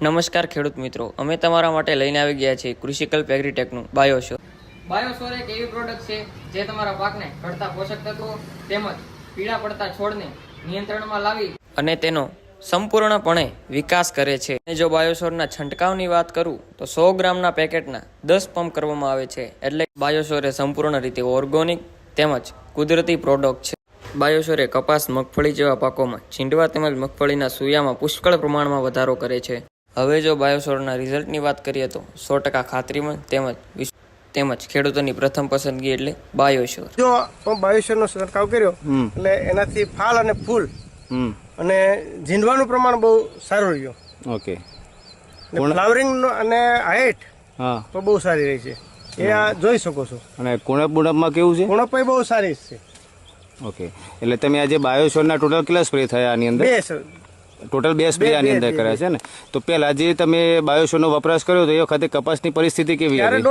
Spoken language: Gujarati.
નમસ્કાર ખેડૂત મિત્રો. અમે તમારા માટે લઈને આવી ગયા છીએ કૃષિકલ એગ્રીટેકનું બાયોશો બાયોશોર એક એવી પ્રોડક્ટ છે જે તમારા પાકને ઘટતા પોષક તત્વો તેમજ પીળા પડતા છોડને નિયંત્રણમાં લાવી અને તેનો સંપૂર્ણપણે વિકાસ કરે છે. અને જો બાયોશોરના છંટકાવની વાત કરું તો સો ગ્રામના પેકેટના દસ પંપ કરવામાં આવે છે. એટલે બાયોશોર એ સંપૂર્ણ રીતે ઓર્ગોનિક તેમજ કુદરતી પ્રોડક્ટ છે. બાયોશોરે કપાસ મગફળી જેવા પાકોમાં છીંડવા તેમજ મગફળીના સૂયામાં પુષ્કળ પ્રમાણમાં વધારો કરે છે. હવે જો બાયોસોરના રિઝલ્ટની વાત કરીએ તો સો ટકા ખાતરીમાં તેમજ તેમજ ખેડૂતોની પ્રથમ પસંદગી એટલે બાયોશોર જો હું બાયુષ્યનો છંટકાવ કર્યો એટલે એનાથી ફાલ અને ફૂલ હમ. અને ઝીંડવાનું પ્રમાણ બહુ સારું રહ્યું. ઓકે. અને ફ્લાવરિંગ અને હાઇટ હા. તો બહુ સારી રહી છે. એ આ જોઈ શકો છો. અને કુણપ બુણપમાં કેવું છે? કુણપ બહુ સારી છે. ઓકે. એટલે તમે આજે બાયોશોરના ટોટલ કેટલા સ્પ્રે થયા આની અંદર? બે છે. ટોટલ બે સ્પ્રે આની અંદર કર્યા છે ને? તો પહેલા જે તમે બાયોશોનો વપરાશ કર્યો તો એ વખતે કપાસની પરિસ્થિતિ કેવી હતી?